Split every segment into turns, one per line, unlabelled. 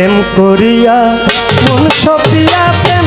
প্রেম করিয়া মন সপিয়া প্রেম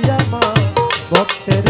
দিয়া মা ভক্তের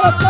Sopa!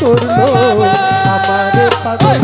করল। আমারে পাগল